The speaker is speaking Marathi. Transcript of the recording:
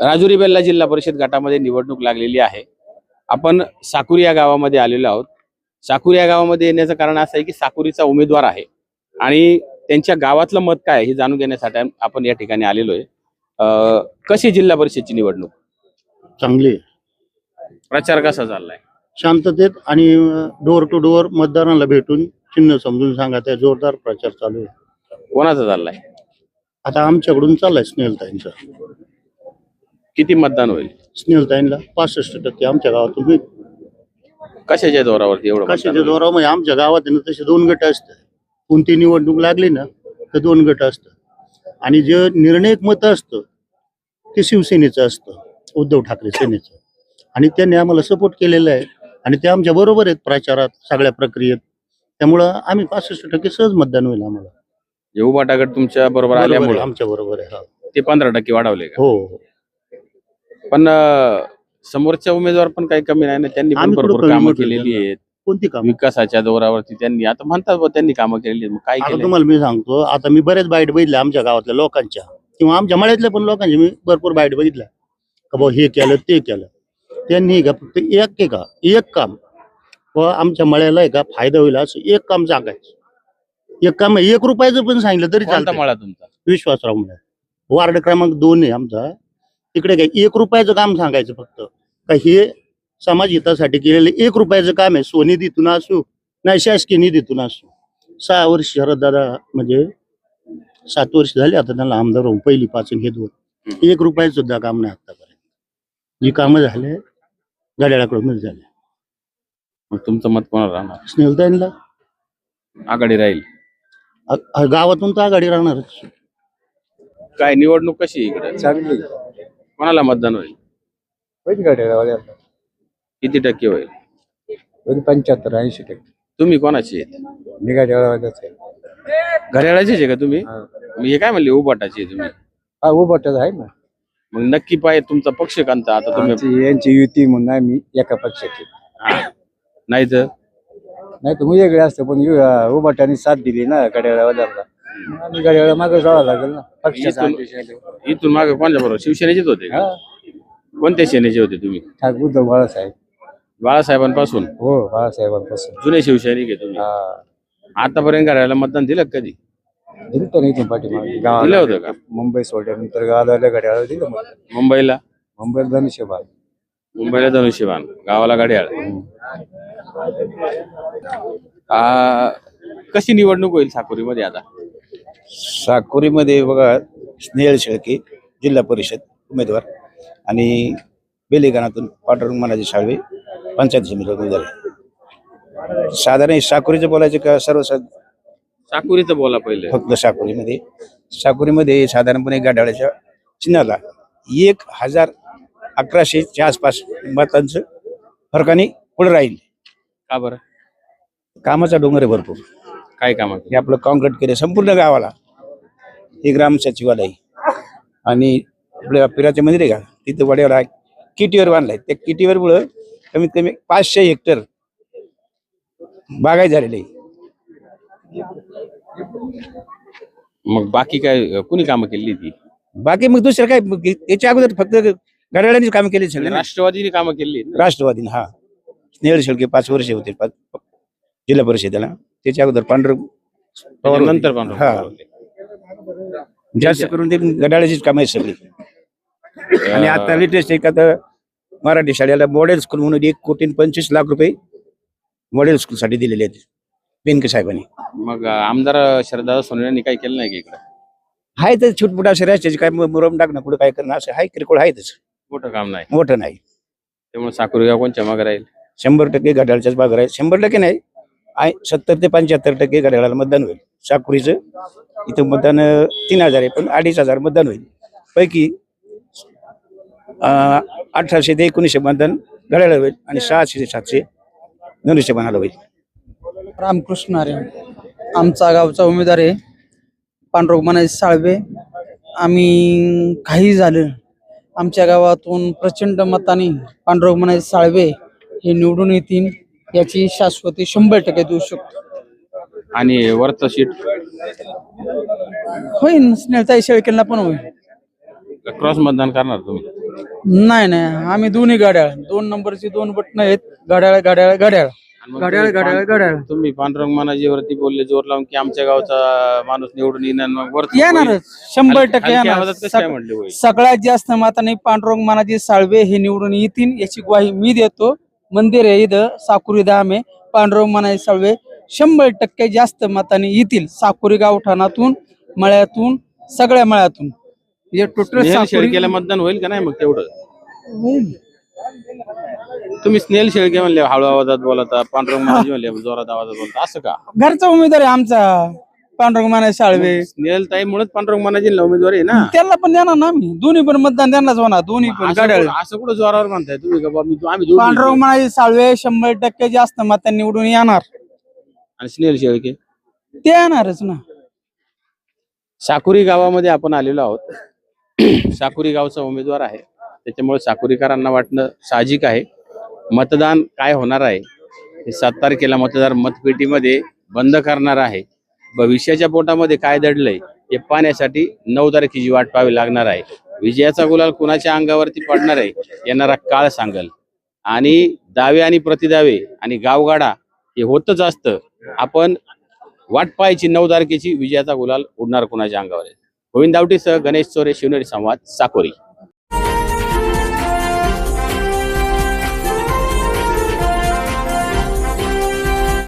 राजुरी बेल्ला जिल्हा परिषद गटामध्ये निवडणूक लागलेली आहे. आपण साकुरी या गावामध्ये आलेलो आहोत. साकुरी या गावामध्ये येण्याचं कारण असं आहे की साकुरीचा उमेदवार आहे आणि त्यांच्या गावातलं मत काय हे जाणून घेण्यासाठी आपण या ठिकाणी आलेलो आहे. अं, कशी जिल्हा परिषदची निवडणूक? चांगली. प्रचार कसा चाललाय? शांततेत आणि डोर टू डोअर मतदारांना भेटून चिन्ह समजून सांगा त्या जोरदार प्रचार चालू आहे. कोणाचा चाललाय? आता आमच्याकडून चाललाय स्नेहलताईंचा किती मतदान होईल? स्नेहलताईंना पासष्ट टक्के आमच्या गावातून होईल. कशाच्या जोरावरती एवढं मतदान कशाच्या होईल? जोरामध्ये आमच्या गावात आहे ना तसे दोन गट असतात. कोणती निवडणूक लागली ना तर दोन गट असतात. आणि जे निर्णायक मत असतं ते शिवसेनेचं असतं उद्धव ठाकरे सेनेचं. आणि त्यांनी आम्हाला सपोर्ट केलेला आहे. आणि ते आमच्या बरोबर आहेत प्रचारात सगळ्या प्रक्रियेत. त्यामुळं आम्ही पासष्ट टक्के सहज मतदान होईल आम्हाला. उभाटा गट तुमच्या बरोबर आल्यामुळे आमच्या बरोबर आहे हा. ते पंधरा टक्के वाढवले का हो हो. पण अं, समोरच्या उमेदवार पण काही कमी नाही ना त्यांनी पण आम्ही कुठं भरपूर कमी कामं म्हटलं केलेली त्यांना? आहेत कोणती काम विकासाच्या जोरावरती त्यांनी आता म्हणतात बुवा त्यांनी कामं केलेली आहेत. मग काय आता केलं तुम्हाला मी सांगतो आता मी बरेच बाईट बघितल्या आमच्या गावातल्या लोकांच्या किंवा आमच्या मळ्यातल्या पण लोकांच्या मी भरपूर बाईट बघितल्या का भाऊ हे केलं ते केलं त्यांनी का फक्त एक आहे का एक काम व आमच्या मळ्याला आहे का फायदा होईल असं एक काम सांगायचं एक काम एक रुपयाचं पण सांगितलं तरी कोणता चालतं मळा तुमचा? विश्वासराव म्हणा वार्ड क्रमांक दोन आहे आमचा. तिकडे काय एक रुपयाचं काम सांगायचं फक्त. का हे समाज हितासाठी केलेलं एक रुपयाचं काम आहे स्वनिधीतून असू नाही शासकीय निधीतून असू सहा वर्ष शरद दादा म्हणजे सात वर्ष झाले आता त्यांना आमदार होऊन पहिली पासून हे दोन. एक रुपयाचं सुद्धा काम नाही आतापर्यंत. जी कामं झाले घड्याळाकडून झाले. मग तुमचं मत कोणाला राहणार? स्नेहलताईंना आघाडी राहील. अ- गावातून तर आघाडी राहणारच. काय निवडणूक कशी आहे इकडे? चांगली. कोणाला मतदान होईल? होईल गाड्या किती टक्के होईल? होईल पंच्याहत्तर ऐंशी टक्के. तुम्ही कोणाची आहेत? मी गाड्यावाल्याच आहे. घड्याळाचीच आहे का तुम्ही? हा. मग हे काय म्हणले उभाटाची आहे तुम्ही? हा उभटच आहे ना. मग नक्की पाहिजे तुमचा पक्ष कोणता आता तुम्ही आमची यांची युती म्हणून आम्ही एका पक्षाची. नाही तर? नाही तर वेगळे असतं पण उभाट्याने साथ दिली ना गाड्यावाल्याला आम्ही गाड्याला मागे जावं लागेल ना पक्षाचा इथून- मागे कोणत्या बरोबर? शिवसेनेचेच होते का? कोणत्या सेनेचे होते तुम्ही? ठाक उद्धव बाळासाहेब. बाळासाहेबांपासून? हो बाळासाहेबांपासून. जुने शिवसैनिक आहे तुम्ही. हा. आतापर्यंत घड्याळाला मतदान दिलं का कधी? दिलं तर नाही इथून पाठीमागे. दिलं गावाला होतं का? मुंबई सोडल्यानंतर गावाला गाड्याला दिलं मग मुंबईला? मुंबईला धनुष्यबाग मुंबईला धनुष्यबाण गावाला घड्याळ आ, कशी निवडणूक होईल साकोरीमध्ये आता? साकोरीमध्ये बघा स्नेहल शेळके जिल्हा परिषद उमेदवार आणि बेलेगानातून पांडुरंग मनाजी साळवे पंचायत समिती उमेदवार आहे. साधारण हे साकोरीचं बोलायचं का सर्व साकुरीचं बोला पहिले. फक्त साकोरीमध्ये? साकोरीमध्ये साधारणपणे गाडाळ्याच्या चिन्हाला एक हजार अकराशेच्या आसपास मतांचं फरकाने पुढे राहील. का बरं? कामाचा डोंगर आहे भरपूर. काय काम हे आपलं कॉन्क्रीट केलं संपूर्ण गावाला. हे ग्राम सचिवालय. आणि आपल्या पिराचे मंदिर आहे का? तिथं वड्यावर आहे किटीवर बांधलाय. त्या किटीवर मुळे कमीत कमी पाचशे हेक्टर बागाय झालेले आहे. मग बाकी काय कुणी कामं केली ती? बाकी मग दुसरं काय मग याच्या अगोदर फक्त घड्याळांनीच काम केले सगळे. राष्ट्रवादीने कामं केली राष्ट्रवादीने हा. स्नेहल शेळके पाच वर्ष होते पाच जिल्हा परिषदेला. त्याच्या अगोदर पांढरं पवार. नंतर हा. जास्त करून ते गडाळ्याचीच कामं आहेत सगळी. आणि आता लेटेस्ट एक आता मराठी शाळेला मॉडेल स्कूल म्हणून एक कोटी पंचवीस लाख रुपये मॉडेल स्कूल साठी दिलेले आहेत बेनके साहेबांनी. मग आमदार शरदा सोने यांनी काही केलं नाही का इकडं? आहे तर छोटमोठ असे रस्त्याचे काय मुरम टाकणं कुठं काय करणं असं आहे किरकोळ आहेतच मोठं काम नाही. मोठं नाही. त्यामुळे साकुरी गाव कोणच्या मागे राहील? शंभर टक्के घड्याळच्याच बाजार आहे. शंभर टक्के नाही सत्तर ते पंच्याहत्तर टक्के घड्याळाला मतदान होईल. साकुरीचं इथं मतदान तीन हजार आहे पण अडीच हजार मतदान होईल. पैकी अं, अठराशे ते एकोणीसशे मतदान घड्याळ होईल आणि सहाशे ते सातशे धनुष्य मनाला होईल. रामकृष्ण हरे आमचा गावचा उमेदवार आहे पांडुरंग मनाजी साळवे. आम्ही काही झालं. आमच्या गावातून प्रचंड मताने पांडुरंग मनाजी साळवे हे निवडून येतील याची शाश्वती शंभर टक्के देऊ शकतो. आणि वरचं सीट? होईल स्नेहताई शेळकेला पण होईल. क्रॉस मतदान करणार तुम्ही? नाही नाही आम्ही दोन्ही गाड्या दोन नंबरची दोन बटन आहेत गाड्याळ गाड्याळ गाड्याळ आणि मग गाड्याळ तुम्ही गाड्याळ गाड्याळ पांडुरंग मानाजीवरती बोलले जोर लावून की आमच्या गावचा माणूस निवडून येणार मग वरती येणारच. शंभर हलक्या- टक्के हलक्या येणार. आवाजात कसं काय सग- म्हणले होईल सगळ्यात जास्त मताने पांडुरंग मानाजी साळवे हे निवडून येतील याची ग्वाही मी देतो. मंदिर आहे इथं साकुरी धाम आहे. पांडुरंग मानाजी साळवे शंभर टक्के जास्त मताने येतील साकुरी गावठाणातून मळ्यातून सगळ्या मळ्यातून. हे टोटल स्नेहल साकुरी शेळकेला मतदान होईल का नाही मग तेवढं? होईल. तुम्ही स्नेहल शेळके म्हणले हळू आवाजात बोलता पांडुरंग महाराज म्हणले जोरात आवाजात बोलता असं का? घरचा उमेदवार आहे आमचा. पांडुरंग मानाजी साळवे स्नेहल ताई मुळेच पांडुरंग महाराजींना उमेदवार आहे ना? त्यांना पण देणार ना आम्ही. दोन्ही पण मतदान त्यांनाच होणार दोन्ही पण असं गाड्या कुठं- असं कुठं जोरावर म्हणताय तुम्ही का बा? मी आम्ही दोघी पांडुरंग साळवे शंभर टक्के जास्त मतांनी निवडून येणार. आणि स्नेहल शेळके? ते येणारच ना. साकुरी गावामध्ये आपण आलेलो आहोत. साकुरी गावचा उमेदवार आहे. त्याच्यामुळे साकुरीकरांना वाटणं साहजिक आहे. मतदान काय होणार आहे? हे सात तारखेला मतदार मतपेटीमध्ये बंद करणार आहे. भविष्याच्या पोटामध्ये काय दडलंय हे पाहण्यासाठी नऊ तारखेची वाट पाहावी लागणार आहे. विजयाचा गुलाल कुणाच्या अंगावरती पडणार आहे येणारा काळ सांगल. आणि दावे आणि प्रतिदावे आणि गावगाडा हे होतच असतं. आपण वाट पाहायची नऊ तारखेची विजयाचा गुलाल उडणार कुणाच्या अंगावर गोविंद दावटीसह गणेश चोरे शिवनेरी संवाद साकोरी.